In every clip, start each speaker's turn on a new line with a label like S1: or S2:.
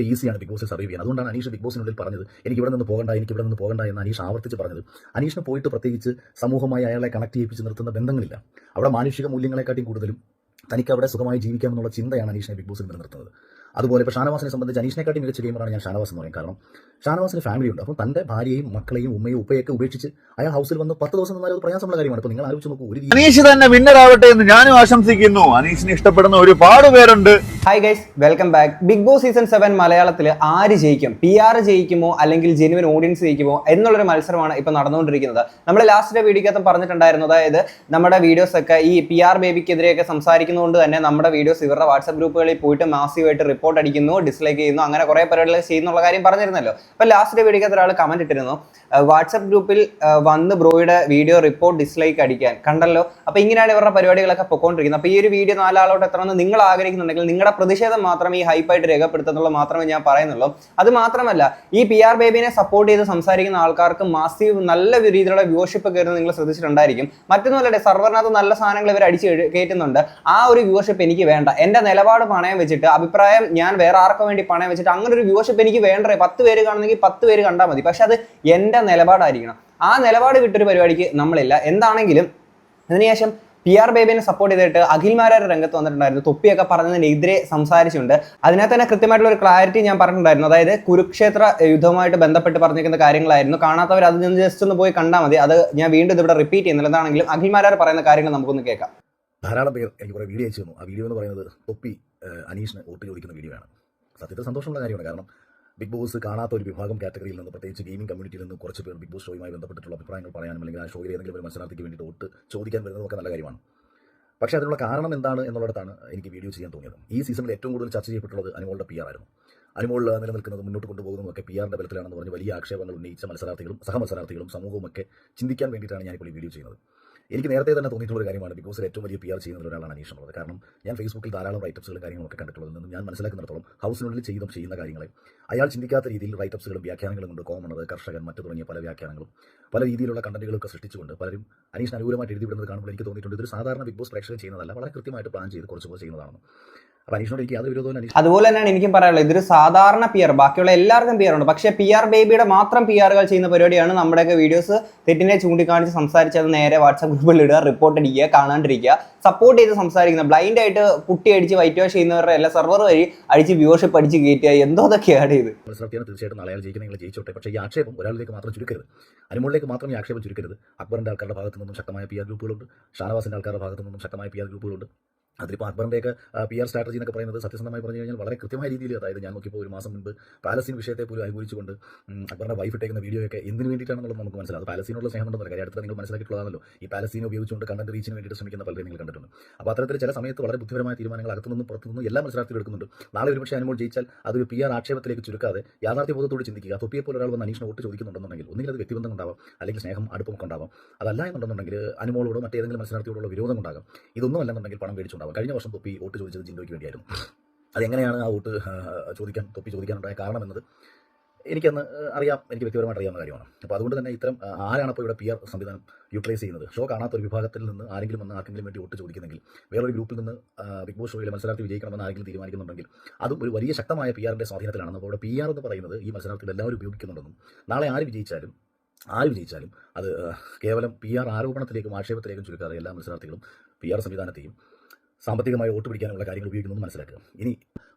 S1: ഈസിയാണ് ബിഗ് ബോസിൽ സർവൈവ് ചെയ്യാൻ. അതുകൊണ്ടാണ് അനീഷ് ബിഗ് ബോസിനുള്ളിൽ പറഞ്ഞത് എനിക്ക് ഇവിടെ നിന്ന് പോകണ്ട എനിക്ക് ഇവിടെ നിന്ന് പോകണ്ട എന്ന് അനീഷ് ആവർത്തിച്ച് പറഞ്ഞത്. അനീഷിന് പോയിട്ട് പ്രത്യേകിച്ച് സമൂഹമായി അയാളെ കണക്ട് ചെയ്യിപ്പിച്ച് നിർത്തുന്ന ബന്ധങ്ങളില്ല. അവിടെ മാനുഷിക മൂല്യങ്ങളെക്കാട്ടിയും കൂടുതലും തനിക്ക് അവിടെ സുഖമായി ജീവിക്കാമെന്നുള്ള ചിന്തയാണ് അനീഷിനെ ബിഗ് ബോസിൽ നിലനിർത്തുന്നത് അതുപോലെ ഇപ്പോൾ ഷാനവാസിനെ സംബന്ധിച്ച് അനീഷിനെക്കാട്ടി മികച്ച ഗെയിമറാണ് ഞാൻ ഷാനവാസ് എന്ന് പറയും. കാരണം ഷാനവാസിന് ഫാമിലി ഉണ്ട്. അപ്പോൾ തന്റെ ഭാര്യയും മക്കളെയും ഉമ്മയും ഉപ്പയൊക്കെ ഉപേക്ഷിച്ച് അയാൾ ഹൗസിൽ വന്ന് പത്ത് ദിവസം നിന്നാൽ ഒരു പ്രയാസമുള്ള കാര്യമാണ്. അപ്പോൾ നിങ്ങൾ ആലോചിച്ച് നോക്കൂ ഒരു
S2: അനീഷ് തന്നെ വിന്നർ ആവട്ടെ എന്ന് ഞാനും ആശംസിക്കുന്നു. അനീഷിനെ ഇഷ്ടപ്പെടുന്ന ഒരുപാട് പേരുണ്ട്.
S3: Hi guys welcome back Bigg Boss season seven മലയാളത്തിൽ ആര് ജയിക്കും? പി ആർ ജയിക്കുമോ? അല്ലെങ്കിൽ ജെനുവൻ ഓഡിയൻസ് ജയിക്കുമോ? എന്നുള്ളൊരു മത്സരമാണ് ഇപ്പോൾ നടന്നുകൊണ്ടിരിക്കുന്നത്. നമ്മൾ ലാസ്റ്റിലെ വീഡിയോക്കകത്ത് പറഞ്ഞിട്ടുണ്ടായിരുന്നു. അതായത് നമ്മുടെ വീഡിയോസ് ഒക്കെ ഈ പി ആർ ബേബിക്കെതിരെയൊക്കെ സംസാരിക്കുന്നതുകൊണ്ട് തന്നെ നമ്മുടെ വീഡിയോസ് ഇവരുടെ വാട്സ്ആപ്പ് ഗ്രൂപ്പുകളിൽ പോയിട്ട് മാസീവായിട്ട് റിപ്പോർട്ട് അടിക്കുന്നു ഡിസ്ലൈക്ക് ചെയ്യുന്നു അങ്ങനെ കുറേ പരിപാടികൾ ചെയ്യുന്നുള്ള കാര്യം പറഞ്ഞിരുന്നല്ലോ. അപ്പോൾ ലാസ്റ്റ് വീഡിയോക്ക് ഒരാൾ കമന്റ് ഇട്ടിരുന്നു. വാട്സ്ആപ്പ് ഗ്രൂപ്പിൽ വന്ന് ബ്രോയുടെ വീഡിയോ റിപ്പോർട്ട് ഡിസ്ലൈക്ക് അടിക്കാൻ കണ്ടല്ലോ. അപ്പോൾ ഇങ്ങനെയാണ് ഇവരുടെ പരിപാടികളൊക്കെ പൊക്കോണ്ടിരിക്കുന്നത്. അപ്പോൾ ഈ ഒരു വീഡിയോ നാലാളോട്ട് എത്രയെന്ന് നിങ്ങൾ ആഗ്രഹിക്കുന്നുണ്ടെങ്കിൽ നിങ്ങളുടെ പ്രതിഷേധം മാത്രം ഈ ഹൈപ്പായിട്ട് രേഖപ്പെടുത്തുന്നുള്ളൂ മാത്രമേ ഞാൻ പറയുന്നുള്ളൂ. അത് മാത്രമല്ല ഈ പി ആർ ബേബിനെ സപ്പോർട്ട് ചെയ്ത് സംസാരിക്കുന്ന ആൾക്കാർക്ക് മാസീവ് നല്ല രീതിയിലുള്ള വ്യൂവർഷിപ്പ് കയറുന്നത് നിങ്ങൾ ശ്രദ്ധിച്ചിട്ടുണ്ടായിരിക്കും. മറ്റൊന്നുമല്ലേ സർവറിനകത്ത് നല്ല സാധനങ്ങൾ ഇവർ അടിച്ച് കയറ്റുന്നുണ്ട്. ആ ഒരു വ്യൂവർഷിപ്പ് എനിക്ക് വേണ്ട. എന്റെ നിലപാട് പണയം വെച്ചിട്ട് അഭിപ്രായം ഞാൻ വേറെ ആർക്കും വേണ്ടി പണയം വെച്ചിട്ട് അങ്ങനെ ഒരു വ്യൂവർഷിപ്പ് എനിക്ക് വേണ്ടേ? പത്ത് പേര് കാണുന്നെങ്കിൽ പത്ത് പേര് കണ്ടാൽ മതി. പക്ഷെ അത് എന്റെ നിലപാടായിരിക്കണം. ആ നിലപാട് വിട്ടൊരു പരിപാടിക്ക് നമ്മളില്ല. എന്താണെങ്കിലും അതിനുശേഷം പി ആർ ബേബിനെ സപ്പോർട്ട് ചെയ്തിട്ട് അഖിൽമാരാർ രംഗത്ത് വന്നിട്ടുണ്ടായിരുന്നു. തൊപ്പിയൊക്കെ പറഞ്ഞതിനെതിരെ സംസാരിച്ചുണ്ട് അതിനകത്ത് തന്നെ കൃത്യമായിട്ടുള്ള ഒരു ക്ലാരിറ്റി ഞാൻ പറഞ്ഞിട്ടുണ്ടായിരുന്നു. അതായത് കുരുക്ഷേത്ര യുദ്ധവുമായിട്ട് ബന്ധപ്പെട്ട് പറഞ്ഞിരിക്കുന്ന കാര്യങ്ങളായിരുന്നു. കാണാത്തവർ അത് നിന്ന് ജസ്റ്റ് ഒന്ന് പോയി കണ്ടാൽ മതി. അത് ഞാൻ വീണ്ടും ഇതിവിടെ റിപ്പീറ്റ് ചെയ്യുന്നില്ല. എന്താണെങ്കിലും അഖിൽമാരാർ പറയുന്ന കാര്യങ്ങൾ നമുക്കൊന്ന് കേൾക്കാം.
S1: ധാരാളം പേർ എനിക്ക് കുറേ വീഡിയോ അയച്ചു ആ വീഡിയോ എന്ന് പറയുന്നത് തൊപ്പി അനീഷിന് വോട്ട് ചോദിക്കുന്ന വീഡിയോ ആണ്. സത്യത്തിൽ സന്തോഷമുള്ള കാര്യമാണ്. കാരണം ബിഗ് ബോസ് കാണാത്ത ഒരു വിഭാഗം കാറ്റഗറിയിൽ നിന്ന് പ്രത്യേകിച്ച് ഗെയിമിംഗ് കമ്മ്യൂണിറ്റിയിൽ നിന്ന് കുറച്ച് പേർ ബിഗ് ബോസ് ഷോയുമായി ബന്ധപ്പെട്ടിട്ടുള്ള അഭിപ്രായങ്ങൾ പറയാനും അല്ലെങ്കിൽ ആ ഷോയിൽ ഏതെങ്കിലും ഒരു മത്സരാർത്ഥിക്ക് വേണ്ടിയിട്ട് വോട്ട് ചോദിക്കാൻ വരുന്നതൊക്കെ നല്ല കാര്യമാണ്. പക്ഷേ അതിനുള്ള കാരണം എന്താണ് എന്നുള്ളിടത്താണ് എനിക്ക് വീഡിയോ ചെയ്യാൻ തോന്നിയത്. ഈ സീസണിൽ ഏറ്റവും കൂടുതൽ ചർച്ച ചെയ്യപ്പെട്ടുള്ളത് അനുമോളുടെ പി ആർ ആയിരുന്നു. അനുമോൾ നിലനിൽക്കുന്നത് മുന്നോട്ട് കൊണ്ടുപോകുന്നതൊക്കെ പി ആറിന്റെ ബലത്തിലാണെന്ന് പറഞ്ഞ് വലിയ ആക്ഷേപങ്ങൾ ഉന്നയിച്ച മത്സരാർത്ഥികളും സഹമത്സരാർത്ഥികളും സമൂഹവും ഒക്കെ ചിന്തിക്കാൻ വേണ്ടിയിട്ടാണ് ഞാനിപ്പോൾ ഈ വീഡിയോ ചെയ്യുന്നത്. എനിക്ക് നേരത്തെ തന്നെ തോന്നിയിട്ടുള്ള ഒരു കാര്യമാണ് ബിഗ് ബോസിൽ ഏറ്റവും വലിയ പി ആർ ചെയ്യുന്ന ഒരാളാണ് അനീഷ് എന്നുള്ളത്. കാരണം ഞാൻ ഫേസ്ബുക്കിൽ ധാരാളം റൈറ്റപ്സുകളും കാര്യങ്ങളൊക്കെ കണ്ടിട്ടുള്ളതിൽ നിന്നും ഞാൻ മനസ്സിലാക്കുന്നിടത്തോളം ഹൗസിനുള്ളിൽ ചെയ്തും ചെയ്യുന്ന കാര്യങ്ങളെ അയാൾ ചിന്തിക്കാത്ത രീതിയിൽ റൈറ്റപ്സുകളും വ്യാഖ്യാനങ്ങളും കൊണ്ട് കോമണത് കർഷകൻ മറ്റു തുടങ്ങിയ പല വ്യാഖ്യാനങ്ങളും പല രീതിയിലുള്ള കണ്ടന്റുകളൊക്കെ സൃഷ്ടിച്ചുകൊണ്ട് പലരും അനീഷ് അനുകൂലമായിട്ട് എഴുതി വിടുന്നത് കാണുമ്പോൾ എനിക്ക് തോന്നിയിട്ടുണ്ട്. ഇതൊരു സാധാരണ ബിഗ് ബോസ് പ്രേക്ഷകൻ ചെയ്യുന്നതല്ല വളരെ കൃത്യമായിട്ട് പ്ലാൻ ചെയ്ത് കുറച്ചുകൂടെ കുറച്ച് അനീഷിനോട് എനിക്ക് യാതൊരു വിരോധവും അനീഷ്
S3: അതുപോലെ തന്നെയാണ് എനിക്കും പറയാനുള്ളത്. ഇതൊരു സാധാരണ പിയർ ആർ ബാക്കിയുള്ള എല്ലാവർക്കും പിയർ ആർ ഉണ്ട്. പക്ഷേ പി ആർ ബേബിയുടെ മാത്രം പി ആറുകൾ ചെയ്യുന്ന പരിപാടിയാണ് നമ്മുടെയൊക്കെ വീഡിയോസ് തെറ്റിനെ ചൂണ്ടിക്കാണിച്ച് സംസാരിച്ചത് നേരെ വാട്സാപ്പ് ഗ്രൂപ്പിൽ ഇടുക റിപ്പോർട്ട് അടിക്കുക കാണാണ്ടിരിക്കുക സപ്പോർട്ട് ചെയ്ത് സംസാരിക്കുന്ന ബ്ലൈൻഡ് ആയിട്ട് കുട്ടി അടിച്ച് വൈറ്റ് വാഷ് ചെയ്യുന്നവരുടെ എല്ലാ സെർവർ വഴി അടിച്ച് വ്യൂവർഷിപ്പ് അടിച്ച് കയറ്റുക. എന്തോ അതൊക്കെയാണ് ഇത്
S1: തീർച്ചയായിട്ടും നാളെ ജയിക്കുന്ന നിങ്ങൾ ജയിച്ചോട്ടെ. പക്ഷേ ഈ ആക്ഷേപം ഒരാളിലേക്ക് മാത്രം ചുരുക്കരുത്. അനുമോളിലേക്ക് മാത്രം ഈ ആക്ഷേപം ചുരുക്കരുത്. അക്ബറിന്റെ ആൾക്കാരുടെ ഭാഗത്തു നിന്നും ശക്തമായ പി ആർ ഗ്രൂപ്പുകളുണ്ട്. ഷാനവാസിന്റെ ആൾക്കാരുടെ ഭാഗത്തു നിന്നും ശക്തമായ പി ആർ ഗ്രൂപ്പുകളുണ്ട്. അതിലിപ്പോൾ അക്ബറിന്റെയൊക്കെ പി ആർ സ്ട്രാറ്റജി എന്നൊക്കെ പറയുന്നത് സത്യസന്ധമായി പറഞ്ഞു കഴിഞ്ഞാൽ വളരെ കൃത്യമായ രീതിയിൽ അതായത് ഞാൻ നോക്കിയപ്പോൾ ഒരു മാസം മുൻപ് പാലസ്തീൻ വിഷയത്തെ പോലും അനുകൂലിച്ചുകൊണ്ട് അക്ബറിന്റെ വൈഫ് ഇട്ടേക്കുന്ന വീഡിയോയൊക്കെ എന്തിനു വേണ്ടിയിട്ടാണെന്നുള്ളത് നമുക്ക് മനസ്സിലാവും അത് പാലസ്തീനുള്ള സ്നേഹമുണ്ടെന്ന് കാര്യം അടുത്ത് നിങ്ങൾ മനസ്സിലാക്കിയിട്ടുള്ളതാണല്ലോ ഈ പാലസ്തീൻ ഉപയോഗിച്ചുകൊണ്ട് കണ്ടന്റ് റീച്ചിന് വേണ്ടിയിട്ട് ശ്രമിക്കുന്ന പലരെയും നിങ്ങൾ കണ്ടിട്ടുണ്ട്. അപ്പോൾ അത്തരത്തിൽ ചില സമയത്ത് വളരെ ബുദ്ധിപരമായ തീരുമാനങ്ങൾ അകത്തുനിന്നും പുറത്തുനിന്നും എല്ലാ മത്സരാർത്ഥികളും എടുക്കുന്നുണ്ട്. നാളെ ഒരുപക്ഷെ അനുമോൾ ജയിച്ചാൽ അതൊരു പി ആർ ആക്ഷേപത്തിലേക്ക് ചുരുക്കാതെ യാഥാർത്ഥ്യ ബോധത്തോട് ചിന്തിക്കുക. തൊപ്പിയെ പോലെ ഒരാൾ വന്ന് അനീഷിന് വോട്ട് ചോദിക്കുന്നുണ്ടെന്നുണ്ടെങ്കിൽ ഒന്നുകിൽ അത് വ്യക്തിബന്ധം ഉണ്ടാവാം അല്ലെങ്കിൽ സ്നേഹം അടുപ്പമൊക്കെ ഉണ്ടാവാം. അതല്ല എന്നുണ്ടെന്നുണ്ടെങ്കിൽ അനുമോളോടോ മറ്റേതെങ്കിലും മത്സരാർത്ഥിയോടുള്ള വിരോധം ഉണ്ടാകും ഇതൊന്നും അല്ലെന്നുണ്ടെങ്കിൽ പണം മേടിച്ചുണ്ടാകും കഴിഞ്ഞ വർഷം തൊപ്പി വോട്ട് ചോദിച്ചത് ജിൻഡോയ്ക്ക് വേണ്ടിയായിരുന്നു. അതെങ്ങനെയാണ് ആ വോട്ട് ചോദിക്കാൻ തൊപ്പി ചോദിക്കാനുണ്ടായ കാരണം എന്നത് എനിക്കന്ന് അറിയാം. എനിക്ക് വ്യക്തിപരമായിട്ട് അറിയാവുന്ന കാര്യമാണ്. അപ്പോൾ അതുകൊണ്ട് തന്നെ ഇത്തരം ആരാണ് ഇപ്പോൾ ഇവിടെ പി ആർ സംവിധാനം യൂട്ടിലൈസ് ചെയ്യുന്നത്? ഷോ കാണാത്ത ഒരു വിഭാഗത്തിൽ നിന്ന് ആരെങ്കിലും വന്ന് ആർക്കെങ്കിലും വേണ്ടി വോട്ട് ചോദിക്കുന്നെങ്കിൽ വേറൊരു ഗ്രൂപ്പിൽ നിന്ന് ബിഗ് ബോസ് ഷോയിലെ മത്സരാർത്ഥി വിജയിക്കണമെന്ന് ആരെങ്കിലും തീരുമാനിക്കുന്നുണ്ടെങ്കിൽ അതും ഒരു വലിയ ശക്തമായ പി ആറിന്റെ സ്വാധീനത്തിലാണ്. അപ്പോൾ ഇവിടെ പി ആർ എന്ന് പറയുന്നത് ഈ മത്സരാർത്ഥികൾ എല്ലാവരും ഉപയോഗിക്കുന്നുണ്ടെന്നും നാളെ ആര് വിജയിച്ചാലും ആര് വിജയിച്ചാലും അത് കേവലം പി ആർ ആരോപണത്തിലേക്കും ആക്ഷേപത്തിലേക്കും ചുരുക്കാതെ എല്ലാ മത്സരാർത്ഥികളും പി ആർ സംവിധാനത്തെയും സാമ്പത്തികമായി വോട്ട് പിടിക്കാനുള്ള കാര്യങ്ങൾ ഉപയോഗിക്കുന്നത് മനസ്സിലാക്കുക. ഇനി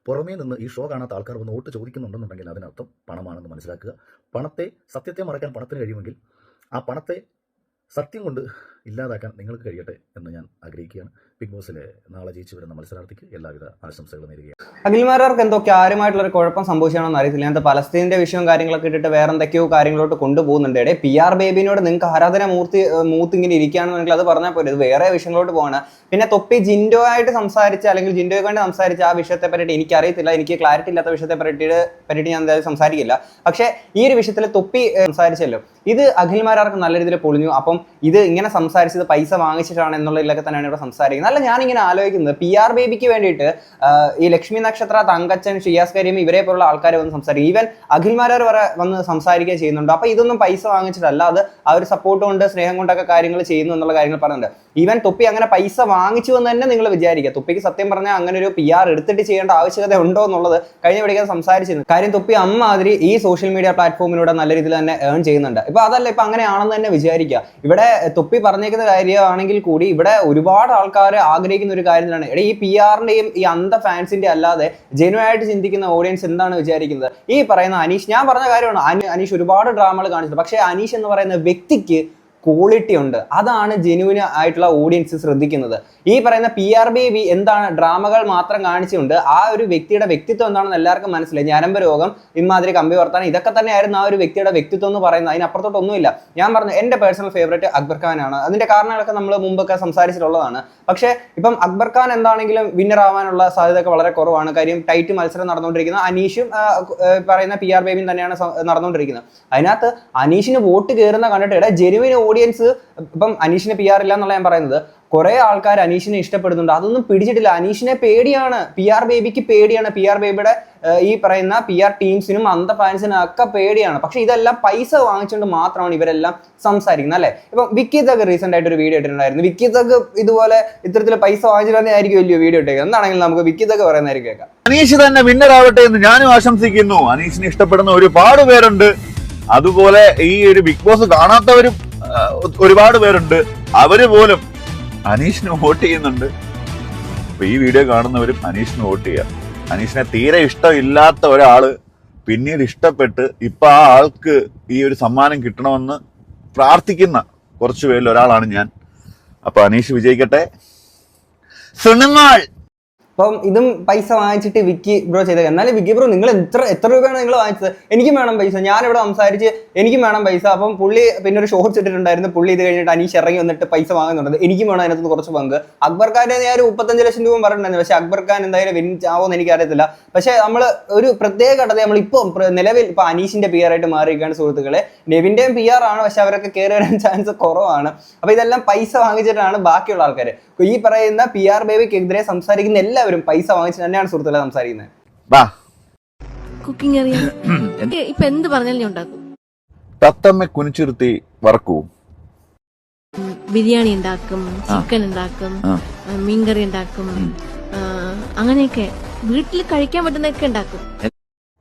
S1: പുറമേ നിന്ന് ഈ ഷോ കാണാത്ത ആൾക്കാർ വന്ന് വോട്ട് ചോദിക്കുന്നുണ്ടെന്നുണ്ടെങ്കിൽ അതിനർത്ഥം പണമാണെന്ന് മനസ്സിലാക്കുക. പണത്തെ സത്യത്തെ മറക്കാൻ പണത്തിന് കഴിയുമെങ്കിൽ ആ പണത്തെ സത്യം കൊണ്ട് ഇല്ലാതാക്കാൻ നിങ്ങൾക്ക് കഴിയട്ടെ എന്ന് ഞാൻ ആഗ്രഹിക്കുകയാണ്. ബിഗ് ബോസിലെ നാളെ ജയിച്ചു വരുന്ന മത്സരാർത്ഥിക്ക് എല്ലാവിധ ആശംസകളും നേരുകയാണ്.
S3: അഖിൽമാരാർക്ക് എന്തോ കാര്യമായിട്ടുള്ള ഒരു കുഴപ്പം സംഭവിച്ചാണെന്ന് അറിയത്തില്ല. ഞാൻ പലസ്തീനിന്റെ വിഷയവും കാര്യങ്ങളൊക്കെ ഇട്ടിട്ട് വേറെ എന്തൊക്കെയോ കാര്യങ്ങളോട്ട് കൊണ്ടുപോകുന്നുണ്ട്. ഇടയെ പി ആർ ബേബിനോട് നിങ്ങൾക്ക് ആരാധന മൂർത്തി മൂത്ത് ഇങ്ങനെ ഇരിക്കുകയാണെന്നുണ്ടെങ്കിൽ അത് പറഞ്ഞാൽ പോലും ഇത് വേറെ വിഷയങ്ങളോട്ട് പോവാണ്. പിന്നെ തൊപ്പി ജിൻഡോ ആയിട്ട് സംസാരിച്ച അല്ലെങ്കിൽ ജിൻഡോയെ കൊണ്ട് സംസാരിച്ച ആ വിഷയത്തെ പറ്റിയിട്ട് എനിക്ക് അറിയത്തില്ല എനിക്ക് ക്ലാരിറ്റി ഇല്ലാത്ത വിഷയത്തെ പറ്റിയിട്ട് പറ്റിയിട്ട് ഞാൻ എന്തായാലും സംസാരിക്കില്ല. പക്ഷേ ഈ ഒരു വിഷയത്തിൽ തൊപ്പി സംസാരിച്ചല്ലോ. ഇത് അഖിൽമാരാർക്ക് നല്ല രീതിയിൽ പൊളിഞ്ഞു. അപ്പം ഇത് ഇങ്ങനെ സംസാരിച്ചത് പൈസ വാങ്ങിച്ചിട്ടാണ് എന്നുള്ളതിലൊക്കെ തന്നെയാണ് ഇവിടെ സംസാരിക്കുന്നത്. അല്ല ഞാനിങ്ങനെ ആലോചിക്കുന്നത്. പി ആർ ബേബിക്ക് വേണ്ടിയിട്ട് ഈ ലക്ഷ്മി നക്ഷത്ര തങ്കച്ചൻ ഷിയാസ് കരീം ഇവരെ പോലുള്ള ആൾക്കാർ വന്ന് സംസാരിക്കും. ഈവൻ അഖിൽമാരാർ വരെ വന്ന് സംസാരിക്കുകയും ചെയ്യുന്നുണ്ട്. അപ്പൊ ഇതൊന്നും പൈസ വാങ്ങിച്ചിട്ടല്ല. അത് ആ ഒരു സപ്പോർട്ട് കൊണ്ട് സ്നേഹം കൊണ്ടൊക്കെ കാര്യങ്ങൾ ചെയ്യുന്നു എന്നുള്ള കാര്യങ്ങൾ പറയുന്നുണ്ട്. ഈവൻ തൊപ്പി അങ്ങനെ പൈസ വാങ്ങിച്ചു എന്ന് തന്നെ നിങ്ങൾ വിചാരിക്കുക. തൊപ്പിക്ക് സത്യം പറഞ്ഞാൽ അങ്ങനെ ഒരു പി ആർ എടുത്തിട്ട് ചെയ്യേണ്ട ആവശ്യകത ഉണ്ടോ എന്നുള്ളത് കഴിഞ്ഞ പിടിക്കാൻ സംസാരിച്ചിരുന്നു. കാര്യം തൊപ്പി അമ്മാതിരി ഈ സോഷ്യൽ മീഡിയ പ്ലാറ്റ്ഫോമിലൂടെ നല്ല രീതിയിൽ തന്നെ ഏൺ ചെയ്യുന്നുണ്ട്. ഇപ്പൊ അതല്ല ഇപ്പൊ അങ്ങനെയാണെന്ന് തന്നെ വിചാരിക്കുക. ഇവിടെ തൊപ്പി പറഞ്ഞേക്കുന്ന കാര്യമാണെങ്കിൽ കൂടി ഇവിടെ ഒരുപാട് ആൾക്കാർ ആഗ്രഹിക്കുന്ന ഒരു കാര്യം തന്നെയാണ് എടാ ഈ പി ആറിന്റെയും ഈ അന്ധ ഫാൻസിന്റെ അല്ലാതെ ജെനുവായിട്ട് ചിന്തിക്കുന്ന ഓഡിയൻസ് എന്താണ് വിചാരിക്കുന്നത്? ഈ പറയുന്ന അനീഷ് ഞാൻ പറഞ്ഞ കാര്യമാണ്. അനീഷ് ഒരുപാട് ഡ്രാമകൾ കാണിച്ചിട്ടുണ്ട്. പക്ഷേ അനീഷ് എന്ന് പറയുന്ന വ്യക്തിക്ക് ക്വാളിറ്റി ഉണ്ട്. അതാണ് ജെനുവിന് ആയിട്ടുള്ള ഓഡിയൻസ് ശ്രദ്ധിക്കുന്നത്. ഈ പറയുന്ന പി ആർ ബി വി എന്താണ് ഡ്രാമകൾ മാത്രം കാണിച്ചുകൊണ്ട് ആ ഒരു വ്യക്തിയുടെ വ്യക്തിത്വം എന്താണെന്ന് എല്ലാവർക്കും മനസ്സിലായി. ഞരമ്പ് രോഗം ഇമാതിരി കമ്പി വർത്താനം ഇതൊക്കെ തന്നെയായിരുന്നു ആ ഒരു വ്യക്തിയുടെ വ്യക്തിത്വം എന്ന് പറയുന്നത്. അതിനപ്പുറത്തോട്ടൊന്നുമില്ല ഞാൻ പറഞ്ഞു എന്റെ പേഴ്സണൽ ഫേവറേറ്റ് അക്ബർ ഖാനാണ് അതിന്റെ കാരണങ്ങളൊക്കെ നമ്മൾ മുമ്പൊക്കെ സംസാരിച്ചിട്ടുള്ളതാണ്. പക്ഷേ ഇപ്പം അക്ബർ ഖാൻ എന്താണെങ്കിലും വിന്നർ ആവാനുള്ള സാധ്യതയൊക്കെ വളരെ കുറവാണ്. കാര്യം ടൈറ്റ് മത്സരം നടന്നുകൊണ്ടിരിക്കുന്ന അനീഷും പറയുന്ന പി ആർ ബേബിയും തന്നെയാണ് നടന്നുകൊണ്ടിരിക്കുന്നത്. അതിനകത്ത് അനീഷിന് വോട്ട് കയറുന്ന കണ്ടിട്ട് ജെനുവിന് ഓഡിയൻസ് ഇപ്പം അനീഷിനെ പി ആർ ഇല്ല എന്നുള്ള ഞാൻ പറയുന്നത്. കുറെ ആൾക്കാർ അനീഷിനെ ഇഷ്ടപ്പെടുന്നുണ്ട്. അതൊന്നും പിടിച്ചിട്ടില്ല. അനീഷിനെ പേടിയാണ്. പി ആർ ബേബിക്ക് പേടിയാണ്. പി ആർ ബേബിയുടെ ഈ പറയുന്ന പി ആർ ടീംസിനും അന്ത ഫാൻസിനും ഒക്കെ പേടിയാണ്. പക്ഷെ ഇതെല്ലാം പൈസ വാങ്ങിച്ചുകൊണ്ട് മാത്രമാണ് ഇവരെല്ലാം സംസാരിക്കുന്നത് അല്ലേ? ഇപ്പം വിക്കി തഗ് റീസെന്റ് ആയിട്ട് ഒരു വീഡിയോ ഇട്ടിട്ടുണ്ടായിരുന്നു. വിക്കി തഗ് ഇതുപോലെ ഇത്തരത്തിൽ പൈസ വാങ്ങിച്ചിട്ടായിരിക്കും വലിയ വീഡിയോ ഇട്ടേക്കുക എന്താണെങ്കിലും നമുക്ക് വിക്കി തഗ് പറയുന്നതായിരിക്കും കേൾക്കാം.
S2: അനീഷ് തന്നെ വിന്നർ ആവട്ടെ എന്ന് ഞാനും ആശംസിക്കുന്നു. അനീഷിനെ ഇഷ്ടപ്പെടുന്ന ഒരുപാട് പേരുണ്ട്. അതുപോലെ ഈ ഒരു ബിഗ് ബോസ് കാണാത്തവരും ഒരുപാട് പേരുണ്ട്. അവർ പോലും അനീഷിന് വോട്ട് ചെയ്യുന്നുണ്ട്. അപ്പൊ ഈ വീഡിയോ കാണുന്നവരും അനീഷിന് വോട്ട് ചെയ്യുക അനീഷിനെ തീരെ ഇഷ്ടമില്ലാത്ത ഒരാൾ പിന്നീട് ഇഷ്ടപ്പെട്ട് ഇപ്പൊ ആ ആൾക്ക് ഈ ഒരു സമ്മാനം കിട്ടണമെന്ന് പ്രാർത്ഥിക്കുന്ന കുറച്ചു പേരിൽ ഒരാളാണ് ഞാൻ. അപ്പൊ അനീഷ് വിജയിക്കട്ടെ. സുണിമാൾ
S3: അപ്പം ഇതും പൈസ വാങ്ങിച്ചിട്ട് വിക്കി ബ്രോ ചെയ്തത് എന്നാലും വിക്കി ബ്രോ നിങ്ങൾ എത്ര എത്ര രൂപയാണ് നിങ്ങൾ വാങ്ങിച്ചത്? എനിക്കും വേണം പൈസ. ഞാൻ ഞാനിവിടെ സംസാരിച്ച് എനിക്കും വേണം പൈസ. അപ്പം പുള്ളി പിന്നെ ഒരു ഷോർട്സ് ഇട്ടിട്ടുണ്ടായിരുന്നു. പുള്ളി ഇത് കഴിഞ്ഞിട്ട് അനീഷ് ഇറങ്ങി വന്നിട്ട് പൈസ വാങ്ങുന്നുണ്ട്. എനിക്കും വേണം അതിനകത്ത് കുറച്ച് പങ്ക്. അക്ബർ ഖാന്റെ ഞാൻ ഒരു മുപ്പത്തഞ്ച് ലക്ഷം രൂപ പറഞ്ഞിട്ടുണ്ടായിരുന്നു. പക്ഷേ അക്ബർ ഖാൻ എന്തായാലും വിൻ ആവോന്ന് എനിക്കറിയത്തില്ല. പക്ഷേ നമ്മൾ ഒരു പ്രത്യേക ഘട്ടത നമ്മൾ ഇപ്പം നിലവിൽ ഇപ്പൊ അനീഷിന്റെ പി ആയിട്ട് മാറിയിരിക്കുകയാണ് സുഹൃത്തുക്കളെ. നെവിന്റെയും പി ആർ ആണ്. പക്ഷേ അവരൊക്കെ കയറി വരാൻ ചാൻസ് കുറവാണ്. അപ്പൊ ഇതെല്ലാം പൈസ വാങ്ങിച്ചിട്ടാണ് ബാക്കിയുള്ള ആൾക്കാർ ഈ പറയുന്ന പി ആർ ബേബിക്കെതിരെ സംസാരിക്കുന്ന എല്ലാവരും പൈസ വാങ്ങിച്ച് തന്നെയാണ് സുഹൃത്തുക്കളെ സംസാരിക്കുന്നത്.
S2: വാ
S4: കുക്കിംഗ് അറിയാം ഇപ്പൊ എന്ത് പറഞ്ഞാലും ഞാൻ ഉണ്ടാക്കും?
S2: തത്തമ്മ കുനിച്ചിരുത്തി വറക്കൂ
S4: ബിരിയാണി ഉണ്ടാക്കും ചിക്കൻ ഉണ്ടാക്കും മീൻകറി ഉണ്ടാക്കും അങ്ങനെയൊക്കെ. വീട്ടിൽ കഴിക്കാൻ പറ്റുന്നൊക്കെ ഉണ്ടാക്കും.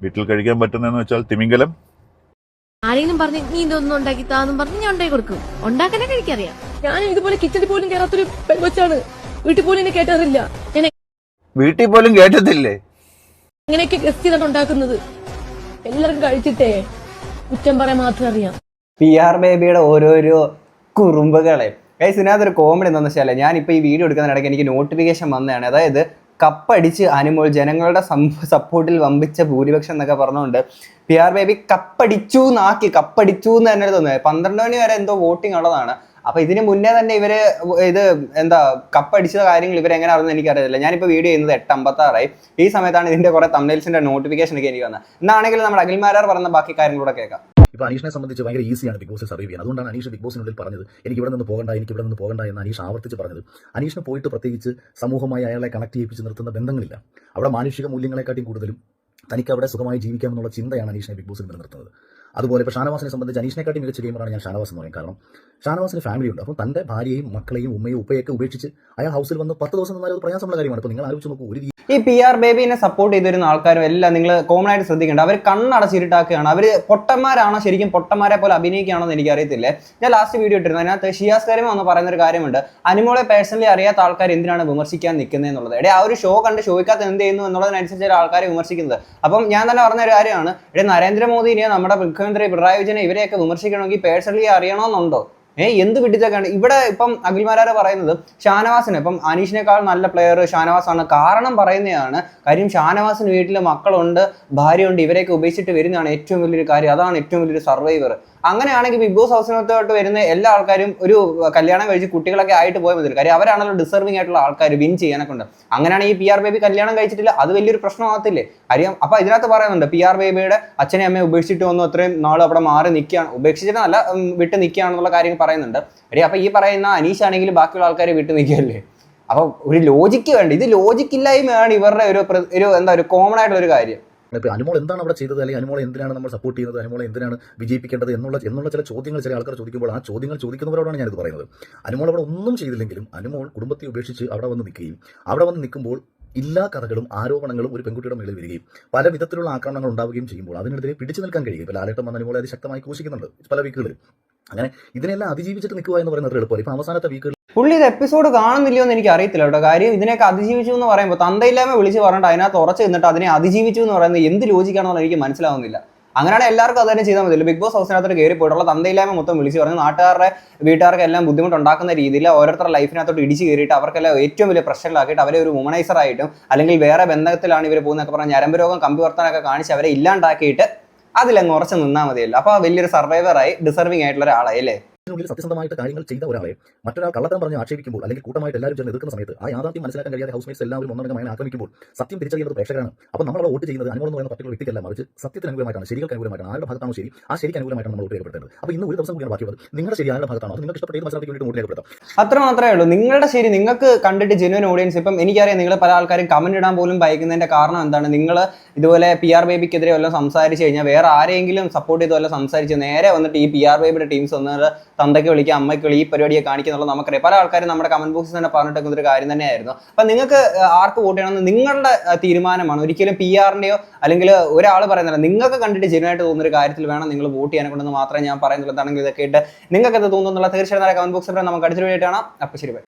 S2: വീട്ടിൽ കഴിക്കാൻ പറ്റുന്നതെന്ന് വെച്ചാൽ തിമിംഗലം.
S4: ആരെങ്കിലും പറഞ്ഞു നീ ഇതൊന്നും ഉണ്ടാക്കി താന്നും പറഞ്ഞ് ഞാൻ ഉണ്ടാക്കി കൊടുക്കും. ഉണ്ടാക്കാനൊക്കെ എനിക്കറിയാം.
S5: ഞാൻ ഇതുപോലെ കിച്ചണിൽ പോലും കയറാത്തൊരു പെൺകൊച്ചാണ്. വീട്ടിൽ പോലും എന്നെ കേട്ടാറില്ല ഞാൻ
S2: വീട്ടിൽ പോലും കേട്ടത്തില്ലേ
S5: ഇങ്ങനെയൊക്കെ ചെയ്താണ് ഉണ്ടാക്കുന്നത്. എല്ലാവർക്കും കഴിച്ചിട്ടേ കുറ്റം പറയാൻ മാത്രം അറിയാം.
S3: പി ആർ ബേബിയുടെ ഓരോരോ കുറുമ്പുകളെ. ഗൈസ് സിനിമ ഒരു കോമഡി എന്താണെന്ന് വെച്ചാൽ ഞാനിപ്പോൾ ഈ വീഡിയോ എടുക്കുന്ന ഇടയ്ക്ക് എനിക്ക് നോട്ടിഫിക്കേഷൻ വന്നതാണ്. അതായത് കപ്പടിച്ച് അനുമോൾ ജനങ്ങളുടെ സപ്പോർട്ടിൽ വമ്പിച്ച ഭൂരിപക്ഷം എന്നൊക്കെ പറഞ്ഞുകൊണ്ട് പി ആർ ബേബി കപ്പടിച്ചു എന്നാക്കി കപ്പടിച്ചു എന്ന് തന്നെ തോന്നുന്നത് പന്ത്രണ്ട് മണി വരെ എന്തോ വോട്ടിംഗ് ഉള്ളതാണ്. അപ്പൊ ഇതിന് മുന്നേ തന്നെ ഇവർ ഇത് എന്താ കപ്പടിച്ച കാര്യങ്ങൾ ഇവർ എങ്ങനെ അറിയുന്നത് എനിക്കറിയില്ല ഞാനിപ്പോൾ വീഡിയോ ചെയ്യുന്നത് എട്ട് അമ്പത്താറായി ഈ സമയത്താണ് ഇതിന്റെ കുറെ തമിഴ്സിന്റെ നോട്ടിഫിക്കേഷൻ ഒക്കെ എനിക്ക് വന്നത്. എന്നാണെങ്കിൽ നമ്മുടെ അഖിൽമാരാർ പറഞ്ഞ ബാക്കി കാര്യങ്ങളൂടെ കേൾക്കാം.
S1: ഇപ്പോൾ അനീഷിനെ സംബന്ധിച്ച് ഭയങ്കര ഈസിയാണ് ബിഗ് ബോസിൽ സർവൈവ് ചെയ്യാൻ. അതുകൊണ്ടാണ് അനീഷ് ബിഗ് ബോസിനുള്ളിൽ പറഞ്ഞത് എനിക്ക് ഇവിടെ നിന്ന് പോകണ്ട എനിക്ക് ഇവിടെ നിന്ന് പോകണ്ട എന്ന് അനീഷ് ആവർത്തിച്ച് പറഞ്ഞത്. അനീഷിന് പോയിട്ട് പ്രത്യേകിച്ച് സമൂഹമായി അയാളെ കണക്ട് ചെയ്യിപ്പിച്ച് നിർത്തുന്ന ബന്ധങ്ങളില്ല. അവിടെ മാനുഷിക മൂല്യങ്ങളെക്കാട്ടിയും കൂടുതലും തനിക്ക് അവിടെ സുഖമായി ജീവിക്കാമെന്നുള്ള ചിന്തയാണ് അനീഷിനെ ബിഗ് ബോസിൽ നിലനിർത്തുന്നത് അതുപോലെ ഇപ്പോൾ ഷാനവാസിനെ സംബന്ധിച്ച് അനീഷിനെക്കാട്ടി മികച്ച ഗെയിമറാണ് ഞാൻ ഷാനവാസ് എന്ന് പറയും. കാരണം ഷാനവാസിന് ഫാമിലി ഉണ്ട്. അപ്പോൾ തന്റെ ഭാര്യയും മക്കളെയും ഉമ്മയും ഉപ്പയൊക്കെ ഉപേക്ഷിച്ച് അയാൾ ഹൗസിൽ വന്ന് പത്ത് ദിവസം നിന്നാൽ അത് പ്രയാസമുള്ള കാര്യമാണ്. അപ്പോൾ നിങ്ങൾ ആലോചിച്ച് നോക്കൂ ഒരു
S3: ഈ പി ആർ ബേബിനെ സപ്പോർട്ട് ചെയ്തിരുന്ന ആൾക്കാരും എല്ലാം നിങ്ങൾ കോമൺ ആയിട്ട് ശ്രദ്ധിക്കേണ്ട. അവർ കണ്ണടച്ചിരിട്ടാക്കുകയാണ്. അവർ പൊട്ടന്മാരാണോ ശരിക്കും പൊട്ടന്മാരെ പോലെ അഭിനയിക്കുകയാണോ എന്ന് എനിക്ക് എനിക്കറിയത്തില്ലേ. ഞാൻ ലാസ്റ്റ് വീഡിയോ ഇട്ടിരുന്നു. അതിനകത്ത് ഷിയാസ് കരീമ എന്ന് പറയുന്ന ഒരു കാര്യമുണ്ട്. അനുമോളെ പേഴ്സണലി അറിയാത്ത ആൾക്കാർ എന്തിനാണ് വിമർശിക്കാൻ നിൽക്കുന്നത് എന്നുള്ളത്? എടേ ആ ഒരു ഷോ കണ്ട് ഷോയ്ക്കകത്ത് എന്ത് ചെയ്യുന്നു എന്നുള്ളതിനനുസരിച്ച് ആൾക്കാരെ വിമർശിക്കുന്നത്. അപ്പം ഞാൻ തന്നെ പറഞ്ഞ ഒരു കാര്യമാണ്. ഇവിടെ നരേന്ദ്രമോദിനെ നമ്മുടെ മുഖ്യമന്ത്രി പിണറായി വിജയനെ ഇവരെയൊക്കെ വിമർശിക്കണമെങ്കിൽ പേഴ്സണലി അറിയണമെന്നുണ്ടോ ഏ എന്ത് വിഡിത്തൊക്കെയാണ് ഇവിടെ ഇപ്പം അഖിൽമാരാരെ പറയുന്നത് ഷാനവാസിന് ഇപ്പം അനീഷിനേക്കാൾ നല്ല പ്ലെയർ ഷാനവാസ് ആണ് കാരണം പറയുന്നതാണ് കാര്യം ഷാനവാസിന് വീട്ടിൽ മക്കളുണ്ട് ഭാര്യയുണ്ട് ഇവരെയൊക്കെ ഉപേക്ഷിച്ചിട്ട് വരുന്നതാണ് ഏറ്റവും വലിയൊരു കാര്യം. അതാണ് ഏറ്റവും വലിയൊരു സർവൈവർ അങ്ങനെയാണെങ്കിൽ ബിഗ് ബോസ് ഹൗസിനകത്തോട്ട് വരുന്ന എല്ലാ ആൾക്കാരും ഒരു കല്യാണം കഴിച്ച് കുട്ടികളൊക്കെ ആയിട്ട് പോയാൽ മതി. കാര്യം അവരാണല്ലോ ഡിസർവിംഗ് ആയിട്ടുള്ള ആൾക്കാർ വിൻ ചെയ്യാനൊക്കെ ഉണ്ട്. അങ്ങനെയാണെങ്കിൽ പി ആർ ബേബി കല്യാണം കഴിച്ചിട്ടില്ല അത് വലിയൊരു പ്രശ്നമാകത്തില്ലേ അറിയാം. അപ്പൊ ഇതിനകത്ത് പറയുന്നുണ്ട് പി ആർ ബേബിയുടെ അച്ഛനെ അമ്മയെ ഉപേക്ഷിച്ചിട്ട് വന്നു അത്രയും നാൾ അവിടെ മാറി നിൽക്കുകയാണ്. ഉപേക്ഷിച്ചിട്ടല്ല വിട്ട് നിൽക്കുകയാണെന്നുള്ള കാര്യം പറയുന്നുണ്ട്. അറിയാം അപ്പൊ ഈ പറയുന്ന അനീഷ് ആണെങ്കിലും ബാക്കിയുള്ള ആൾക്കാരെ വിട്ട് നിൽക്കുകയല്ലേ? അപ്പൊ ഒരു ലോജിക്ക് വേണ്ട. ഇത് ലോജിക്കില്ലായ്മയാണ് ഇവരുടെ ഒരു ഒരു എന്താ ഒരു കോമൺ ആയിട്ടുള്ള ഒരു കാര്യം.
S1: ഇപ്പോൾ അനുമോൾ എന്താണ് അവിടെ ചെയ്തത്? അല്ലെങ്കിൽ അനുമോൾ എന്തിനാണ് നമ്മൾ സപ്പോർട്ട് ചെയ്യുന്നത്? അനുമോളെ എന്തിനാണ് വിജയിപ്പിക്കേണ്ടത്? എന്നുള്ള എന്നുള്ള ചില ചോദ്യങ്ങൾ ചില ആൾക്കാർ ചോദിക്കുമ്പോൾ ആ ചോദ്യങ്ങൾ ചോദിക്കുന്നവരോടാണ് ഞാനിത് പറയുന്നത്. അനുമോൾ അവിടെ ഒന്നും ചെയ്തില്ലെങ്കിലും അനുമോൾ കുടുംബത്തെ ഉപേക്ഷിച്ച് അവിടെ വന്ന് നിൽക്കുകയും അവിടെ വന്ന് നിൽക്കുമ്പോൾ എല്ലാ കഥകളും ആരോപണങ്ങളും ഒരു പെൺകുട്ടിയുടെ മേളിൽ വരികയും പല വിധത്തിലുള്ള ആക്രമണങ്ങൾ ഉണ്ടാവുകയും ചെയ്യുമ്പോൾ അതിനെതിരെ പിടിച്ചു നിൽക്കാൻ കഴിയും ഇപ്പോൾ ലാലേട്ടൻ വന്ന അനുമോളെ അത് ശക്തമായി ക്രൂശിക്കുന്നുണ്ട് പല വീക്കുകളിൽ അങ്ങനെ ഇതിനെല്ലാം അതിജീവിച്ചിട്ട് നിൽക്കുക എന്ന് പറയുന്നത് എളുപ്പമല്ല. ഇപ്പോൾ അവസാനത്തെ വീക്കുകളിൽ
S3: പുള്ളി ഇത് എപ്പിസോഡ് കാണുന്നില്ലയോ എന്ന് എനിക്ക് അറിയത്തില്ല കേട്ടോ. കാര്യം ഇതിനൊക്കെ അതിജീവിച്ചു എന്ന് പറയുമ്പോൾ തന്തയില്ലായ്മ വിളിച്ച് പറഞ്ഞിട്ട് അതിനകത്ത് ഉറച്ചു നിന്നിട്ട് അതിനെ അതിജീവിച്ചു എന്ന് പറയുന്നത് എന്ത് ലോജിക്കാണെന്നുള്ള എനിക്ക് മനസ്സിലാവുന്നില്ല. അങ്ങനെയാണ് എല്ലാവർക്കും അത് തന്നെ ചെയ്താൽ മതി. ബിഗ് ബോസ് ഹൗസിനകത്ത് കയറി പോയിട്ടുള്ള തന്തയില്ലായ്മ മൊത്തം വിളിച്ച് പറഞ്ഞ് നാട്ടുകാരുടെ വീട്ടുകാർക്ക് എല്ലാം ബുദ്ധിമുട്ടുണ്ടാക്കുന്ന രീതിയിൽ ഓരോരുത്തരുടെ ലൈഫിനകത്തോട്ട് ഇടിച്ച് കയറിയിട്ട് അവർക്കെല്ലാം ഏറ്റവും വലിയ പ്രശ്നങ്ങളാക്കിയിട്ട് അവരെ ഒരു വുമണൈസർ ആയിട്ടും അല്ലെങ്കിൽ വേറെ ബന്ധത്തിലാണ് ഇവർ പോകുന്നതൊക്കെ പറഞ്ഞ് ഞരമ്പ് രോഗം കമ്പി വർത്താനൊക്കെ കാണിച്ച് അവരെ ഇല്ലാണ്ടാക്കിയിട്ട് അതിലങ്ങ് ഉറച്ച് നിന്നാൽ മതിയല്ലോ. അപ്പോൾ വലിയൊരു സർവൈവറായി ഡിസർവിംഗ് ആയിട്ടുള്ള ഒരാളായി അല്ലേ?
S1: ഇതിനുള്ളിൽ സത്യസന്ധമായിട്ട് കാര്യങ്ങൾ ചെയ്ത ഒരാളെ മറ്റൊരാൾ കള്ളത്തരം പറഞ്ഞ് ആക്ഷേപിക്കുമ്പോൾ അല്ലെങ്കിൽ കൂട്ടമായിട്ട് എല്ലാവരും ചേർന്ന് എതിർക്കുന്ന സമയത്ത് ആ യാഥാർത്ഥ്യം മനസ്സിലാക്കാൻ കഴിയാതെ ഹൗസ് മേറ്റ്സ് എല്ലാവരും അങ്ങനെ ആക്രമിക്കുമ്പോൾ സത്യം തിരിച്ചറിയുന്നത് പ്രേക്ഷകരാണ്. അപ്പോൾ നമ്മൾ വോട്ട് ചെയ്യുന്നത് അനുകൂലം എന്ന് പറയുന്ന പർട്ടിക്കുലർ വ്യക്തിക്കല്ല മറിച്ച് സത്യത്തിന് അനുകൂലമായിട്ടാണ് ശരികൾക്ക് അനുകൂലമായിട്ടാണ് ആരുടെ ഭാഗത്താണോ ശരി ആ ശരിക്ക് അനുകൂലമായിട്ടാണ് നമ്മൾ വോട്ട് രേഖപ്പെടുത്തേണ്ടത്. അപ്പോൾ ഇന്ന് ഒരു ദിവസം കൂടിയാണ് ബാക്കിയുള്ളത്. നിങ്ങളുടെ ശരി ആരുടെ ഭാഗത്താണോ? അത് നിങ്ങൾക്ക് ഇഷ്ടപ്പെട്ട മത്സരത്തിൽ വേണ്ടി വോട്ട് രേഖപ്പെടുത്താം.
S3: അത്ര മാത്രമേ ഉള്ളൂ. നിങ്ങളുടെ ശരി നിങ്ങൾക്ക് കണ്ടിട്ട് ജെനുവൻ ഓഡിയൻസ് ഇപ്പം എനിക്കറിയാം നിങ്ങൾ പല ആൾക്കാരും കമന്റ് ഇടാൻ പോലും ഭയക്കുന്നതിന്റെ കാരണം എന്താണ്? നിങ്ങൾ ഇതുപോലെ പി ആർ ബേബിക്കെതിരെ വല്ലതും സംസാരിച്ച് കഴിഞ്ഞാൽ വേറെ ആരെങ്കിലും സപ്പോർട്ട് ചെയ്ത് വല്ലതും സംസാരിച്ച് നേരെ വന്നിട്ട് ഈ പി ആർ ബേബിയുടെ ടീംസ് വന്നിട്ട് തന്തയ്ക്ക് വിളിക്കുക അമ്മയ്ക്ക് വിളി ഈ പരിപാടിയെ കാണിക്കുന്നുള്ളത് നമുക്കറിയാം. പല ആൾക്കാരും നമ്മുടെ കമന്റ് ബോക്സിൽ തന്നെ പറഞ്ഞിട്ടൊക്കെ ഒരു കാര്യം തന്നെയായിരുന്നു. അപ്പം നിങ്ങൾക്ക് ആർക്ക് വോട്ട് ചെയ്യണമെന്ന് നിങ്ങളുടെ തീരുമാനമാണ്. ഒരിക്കലും പി ആറിന്റെയോ അല്ലെങ്കിൽ ഒരാൾ പറയുന്നില്ല. നിങ്ങൾക്ക് കണ്ടിട്ട് ജനുവായിട്ട് തോന്നുന്ന ഒരു കാര്യത്തിൽ വേണം നിങ്ങൾ വോട്ട് ചെയ്യാനെ കൊണ്ടെന്ന് മാത്രമേ ഞാൻ പറയുന്നുള്ളൂ. എന്താണെങ്കിൽ ഇതൊക്കെ ഇട്ട് നിങ്ങൾക്ക് എന്ത് തോന്നുന്നുള്ള തീർച്ചയായും കമന്റ് ബോക്സിൽ നമുക്ക് അടിച്ചു വേണ്ടിയിട്ടാണ് കാണാം. അപ്പോൾ ശരി